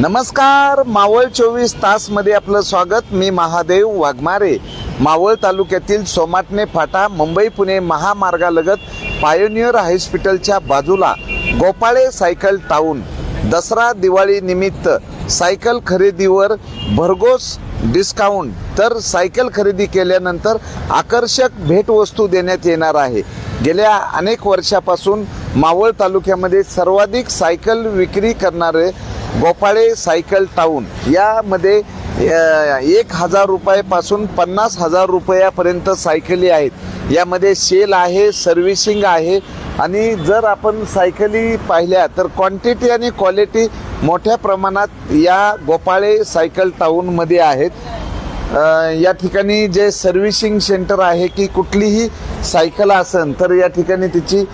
नमस्कार मावळ चोवीस तासमध्ये आपलं स्वागत. मी महादेव वाघमारे. मावळ तालुक्यातील सोमाटणे फाटा मुंबई पुणे महामार्गालगत पायोनियर हॉस्पिटलच्या बाजूला गोपाळे सायकल टाऊन. दसरा दिवाळी निमित्त सायकल खरेदीवर भरघोस डिस्काउंट तर सायकल खरेदी केल्यानंतर आकर्षक भेटवस्तू देण्यात येणार आहे. गेल्या अनेक वर्षापासून मावळ तालुक्यामध्ये सर्वाधिक सायकल विक्री करणारे गोपाळे सायकल टाऊन यामध्ये एक हजार रुपयापासून पन्नास हजार रुपयापर्यंत सायकली आहेत. यामध्ये सेल आहे सर्व्हिसिंग आहे आणि जर आपण सायकली पाहिल्या तर क्वांटिटी आणि क्वालिटी मोठ्या प्रमाणात या गोपाळे सायकल टाऊनमध्ये आहेत. या ठिकाणी जे सर्व्हिसिंग सेंटर आहे की कुठलीही सायकल असेल तर या ठिकाणी तिची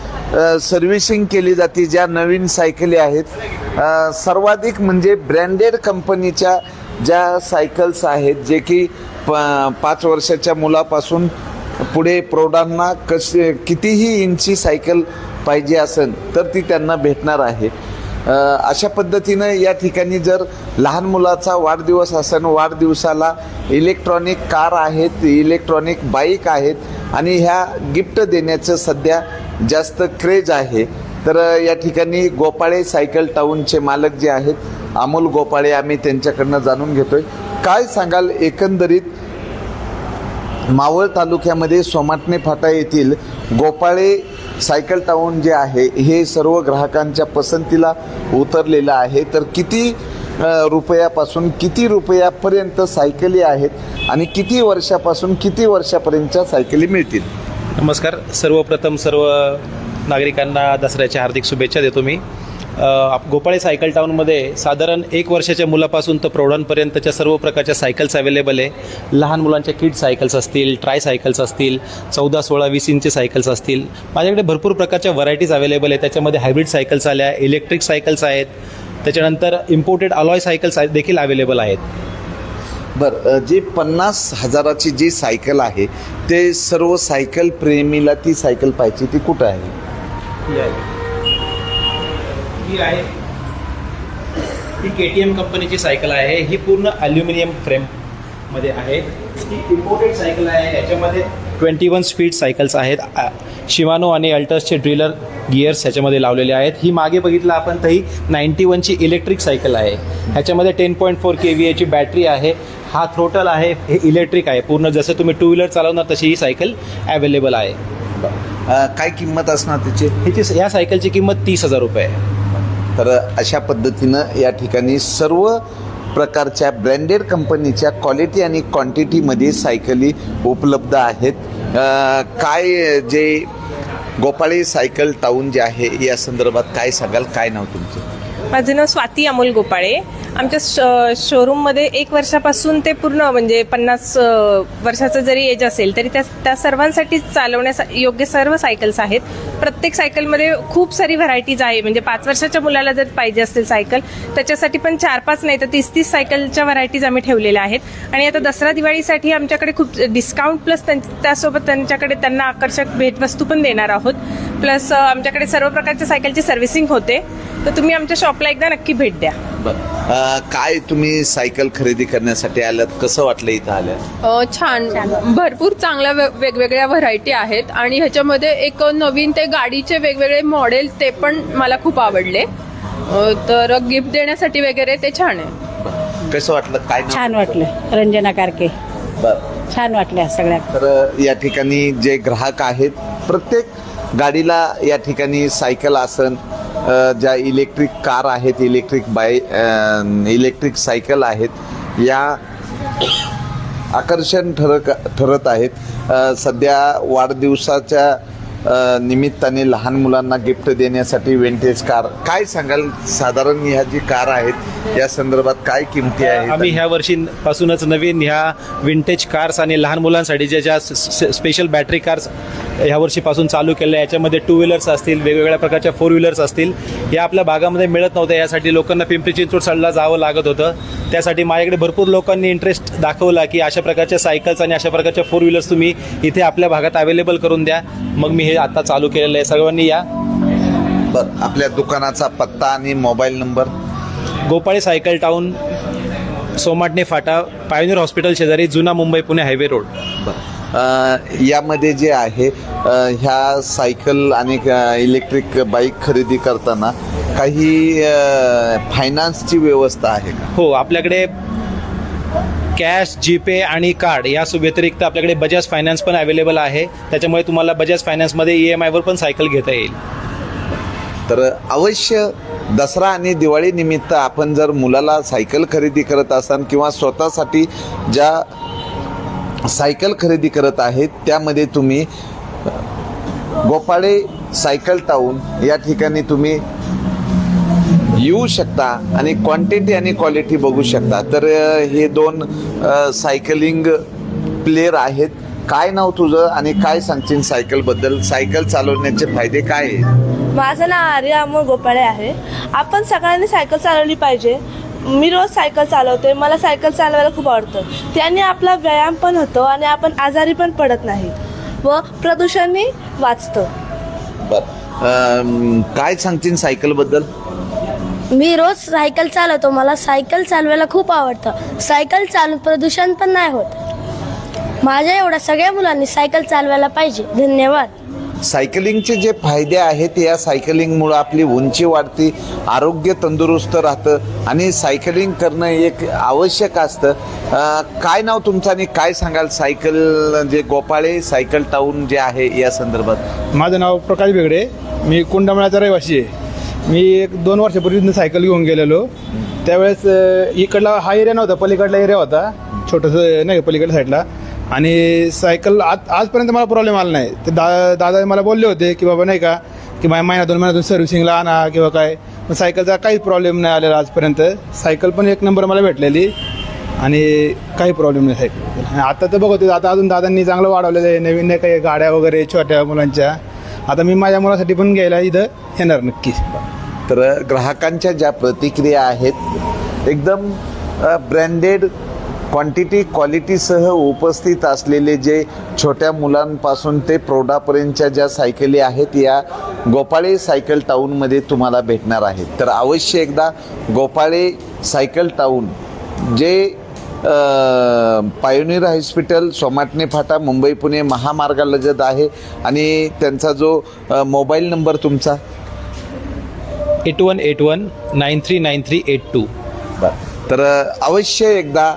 सर्व्हिसिंग केली जाते ज्या नवीन सायकली आहेत. सर्वाधिक म्हणजे ब्रँडेड कंपनीच्या ज्या सायकल्स आहेत जे की प पाच वर्षाच्या मुलापासून पुढे प्रौढांना कशी कितीही इंची सायकल पाहिजे असेल तर ती त्यांना भेटणार आहे. अशा पद्धतीनं या ठिकाणी जर लहान मुलाचा वाढदिवस असेल वाढदिवसाला इलेक्ट्रॉनिक कार आहेत इलेक्ट्रॉनिक बाईक आहेत आणि ह्या गिफ्ट देण्याचं सध्या जास्त क्रेज आहे. तर या ठिकाणी गोपाळे सायकल टाऊनचे मालक जे आहेत अमोल गोपाळे आम्ही त्यांच्याकडनं जाणून घेतोय. काय सांगाल एकंदरीत मावळ तालुक्यामध्ये सोमाटणे फाटा येथील गोपाळे सायकल टाऊन जे आहे हे सर्व ग्राहकांच्या पसंतीला उतरलेलं आहे. तर किती रुपयापासून किती रुपयापर्यंत सायकली आहेत आणि किती वर्षापासून किती वर्षापर्यंतच्या सायकली मिळतील? नमस्कार. सर्वप्रथम सर्व नागरिकांना दसऱ्याच्या हार्दिक शुभेच्छा देतो मी. गोपाळे सायकल टाऊनमध्ये साधारण एक वर्षाच्या मुलापासून तर प्रौढांपर्यंतच्या सर्व प्रकारच्या सायकल्स अवेलेबल आहे. लहान मुलांच्या किड सायकल्स असतील ट्राय सायकल्स असतील चौदा सोळा वीस इंची सायकल्स असतील. माझ्याकडे भरपूर प्रकारच्या व्हरायटीज अवेलेबल आहे. त्याच्यामध्ये हायब्रिड सायकल्स आल्या इलेक्ट्रिक सायकल्स आहेत. त्याच्यानंतर इम्पोर्टेड अलॉय सायकल्स आहेत देखील अवेलेबल आहेत. बरं जी पन्नास हजाराची जी सायकल आहे ते सर्व सायकल प्रेमीला ती सायकल पाहिजे ती कुठं आहे. ही आहे. ही के टी एम कंपनीची सायकल आहे. ही पूर्ण अल्युमिनियम फ्रेममध्ये आहे. ही इम्पोर्टेड सायकल आहे. याच्यामध्ये ट्वेंटी वन स्पीड सायकल्स आहेत शिवानो आणि अल्टर्सचे ड्रिलर गिअर्स ह्याच्यामध्ये लावलेले आहेत. ही मागे बघितलं आपण तर ही नाईन्टी वनची इलेक्ट्रिक सायकल आहे. ह्याच्यामध्ये ten point four K V एची बॅटरी आहे. हा थ्रोटल आहे. हे इलेक्ट्रिक आहे. पूर्ण जसं तुम्ही टू व्हीलर चालवणार तशी ही सायकल अवेलेबल आहे. काय किंमत असणार त्याची? हिची या सायकलची किंमत तीस हजार रुपये आहे. तर अशा पद्धतीनं या ठिकाणी सर्व प्रकारच्या ब्रँडेड कंपनीच्या क्वालिटी आणि क्वांटिटीमध्ये सायकली उपलब्ध आहेत. काय जे गोपाळी सायकल टाऊन जे आहे या संदर्भात काय सांगाल काय नाव तुमचं? माझं नाव स्वाती अमोल गोपाळे. आमच्या श शोरूममध्ये एक वर्षापासून ते पूर्ण म्हणजे पन्नास वर्षाचं जरी एज असेल तरी त्या त्या सर्वांसाठी चालवण्यास योग्य सर्व सायकल्स आहेत. प्रत्येक सायकलमध्ये खूप सारी व्हरायटीज आहे. म्हणजे पाच वर्षाच्या मुलाला जर पाहिजे असेल सायकल त्याच्यासाठी पण चार पाच नाही तर तीस तीस सायकलच्या व्हरायटीज आम्ही ठेवलेल्या आहेत. आणि आता दसरा दिवाळीसाठी आमच्याकडे खूप डिस्काउंट प्लस त्यासोबत त्यांच्याकडे त्यांना आकर्षक भेटवस्तू पण देणार आहोत. प्लस आमच्याकडे सर्व प्रकारच्या सायकलची सर्व्हिसिंग होते. तर तुम्ही आमच्या शॉपला एकदा नक्की भेट द्या. काय तुम्ही सायकल खरेदी करण्यासाठी आलात? कसं वाटलं इथं आल्यात? अ, छान. भरपूर चांगल्या वे- वेगवेगळ्या व्हरायटी आहेत आणि ह्याच्यामध्ये एक नवीन ते गाडीचे वेगवेगळे मॉडेल ते पण मला खूप आवडले. अ, तर गिफ्ट देण्यासाठी वगैरे ते छान आहे. कसं वाटलं? काय नाव? छान वाटलं. रंजना कारके. बरं. छान वाटल्या सगळ्या. तर या ठिकाणी जे ग्राहक आहेत प्रत्येक गाडीला या ठिकाणी सायकल असन अ, ज्या इलेक्ट्रिक कार आहेत इलेक्ट्रिक बाय इलेक्ट्रिक सायकल आहेत या आकर्षण ठरक ठरत आहेत. सध्या वाढदिवसाच्या निमित्ताने लहान मुलांना गिफ्ट देण्यासाठी विंटेज कार काय सांगाल? साधारण ह्या जी कार आहेत या संदर्भात काय किमती आहेत? आम्ही ह्या वर्षीपासूनच नवीन ह्या विंटेज कार्स आणि लहान मुलांसाठी ज्या ज्या स्पेशल बॅटरी कार्स ह्या वर्षीपासून चालू केल्या याच्यामध्ये टू व्हीलर्स असतील वेगवेगळ्या प्रकारच्या फोर व्हीलर्स असतील या आपल्या भागामध्ये मिळत नव्हत्या यासाठी लोकांना पिंपरी चिंचवड साईडला जावं लागत होतं. त्यासाठी माझ्याकडे भरपूर लोकांनी इंटरेस्ट दाखवला की अशा प्रकारच्या सायकल्स आणि अशा प्रकारच्या फोर व्हीलर्स तुम्ही इथे आपल्या भागात अवेलेबल करून द्या. मग मी हे आता चालू केलेलं आहे. सर्वांनी या. बर आपल्या दुकानाचा पत्ता आणि mobile number Gopale cycle town Somatane फाटा पायोनियर हॉस्पिटल शेजारी जुना मुंबई पुणे हायवे रोड. अ, यामध्ये जे आहे ह्या सायकल आणि इलेक्ट्रिक बाईक खरेदी करताना काही फायनान्सची व्यवस्था आहे का? हो आपल्याकडे कॅश जीपे आणि कार्ड या व्यतिरिक्त आपल्याकडे बजाज फायनान्स पण अवेलेबल आहे. त्याच्यामुळे तुम्हाला बजाज फायनान्समध्ये ई एम आयवर पण सायकल घेता येईल. तर अवश्य दसरा आणि दिवाळी निमित्त आपण जर मुलाला सायकल खरेदी करत असाल किंवा स्वतःसाठी ज्या सायकल खरेदी करत आहेत त्यामध्ये तुम्ही गोपाळे सायकल टाऊन या ठिकाणी तुम्ही येऊ शकता आणि क्वांटिटी आणि क्वालिटी बघू शकता. तर हे दोन सायकलिंग प्लेयर आहेत. काय नाव तुझं आणि काय सांगशील सायकलबद्दल सायकल चालवण्याचे फायदे काय आहेत? माझं नाव आर्य अमोल गोपाळे आहे. आपण सगळ्यांनी सायकल चालवली पाहिजे. मी रोज सायकल चालवते मला सायकल चालवायला खूप आवडतं. त्याने आपला व्यायाम पण होतो आणि आपण आजारी पण पडत नाही. व प्रदूषणही वाचतं. बरं. काय सांगशील सायकलबद्दल? मी रोज सायकल चालवतो मला सायकल चालवायला खूप आवडतं. सायकल चालून प्रदूषण पण नाही होत. माझ्या एवढ्या सगळ्या मुलांनी सायकल चालवायला पाहिजे. धन्यवाद. सायकलिंगचे जे फायदे आहेत या सायकलिंगमुळं आपली उंची वाढते आरोग्य तंदुरुस्त राहतं आणि सायकलिंग करणं एक आवश्यक असतं. काय नाव तुमचं आणि काय सांगाल? सायकल जे गोपाळे सायकल टाऊन जे आहे या संदर्भात. माझं नाव प्रकाश बेगडे. मी कुंडमळाचा रहिवासी आहे. मी एक दोन वर्षापूर्वी सायकल घेऊन गेलेलो. त्यावेळेस इकडला हा एरिया नव्हता पलीकडला एरिया होता. छोटंसं नाही पलीकडल्या साईडला आणि सायकल आज आजपर्यंत मला प्रॉब्लेम आला नाही. ते दा दादा मला बोलले होते की बाबा नाही का की माझ्या महिना दोन महिन्यातून सर्व्हिसिंगला आणा किंवा काय. पण सायकलचा काहीच प्रॉब्लेम नाही आलेला आजपर्यंत. सायकल पण एक नंबर मला भेटलेली आणि काही प्रॉब्लेम नाही. सायकल आता तर बघतो आता अजून दादांनी चांगलं वाढवलेलं आहे. नवीन नाही काही गाड्या वगैरे छोट्या मुलांच्या. आता मी माझ्या मुलासाठी पण घ्यायला इथं येणार नक्कीच तर ग्राहकांच्या ज्या प्रतिक्रिया आहेत एकदम ब्रँडेड क्वांटिटी क्वालिटीसह उपस्थित असलेले जे छोट्या मुलांपासून ते प्रौढापर्यंतच्या ज्या सायकली आहेत या गोपाळे सायकल टाऊनमध्ये तुम्हाला भेटणार आहेत. तर अवश्य एकदा गोपाळे सायकल टाऊन जे पायोनियर हॉस्पिटल सोमाटणे फाटा मुंबई पुणे महामार्गालगत आहे आणि त्यांचा जो मोबाईल नंबर तुमचा? Eight one eight one nine three nine three eight two. बरं. तर अवश्य एकदा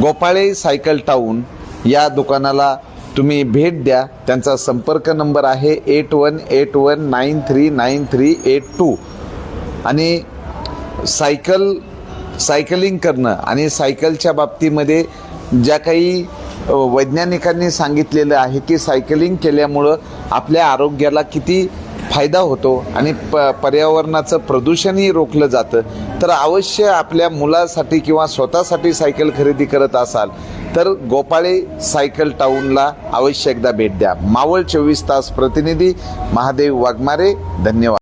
गोपाळे सायकल टाऊन या दुकानाला तुम्ही भेट द्या. त्यांचा संपर्क नंबर आहे eight one eight one nine three nine three eight two. आणि सायकल सायकलिंग करणं आणि सायकलच्या बाबतीमध्ये ज्या काही वैज्ञानिकांनी सांगितलेलं आहे की सायकलिंग केल्यामुळं आपल्या आरोग्याला किती फायदा होतो आणि प पर्यावरणाचं प्रदूषणही रोखलं जातं. तर अवश्य आपल्या मुलासाठी किंवा स्वतःसाठी सायकल खरेदी करत असाल तर गोपाळे सायकल टाऊनला अवश्य एकदा भेट द्या. मावळ चोवीस तास प्रतिनिधी महादेव वाघमारे धन्यवाद.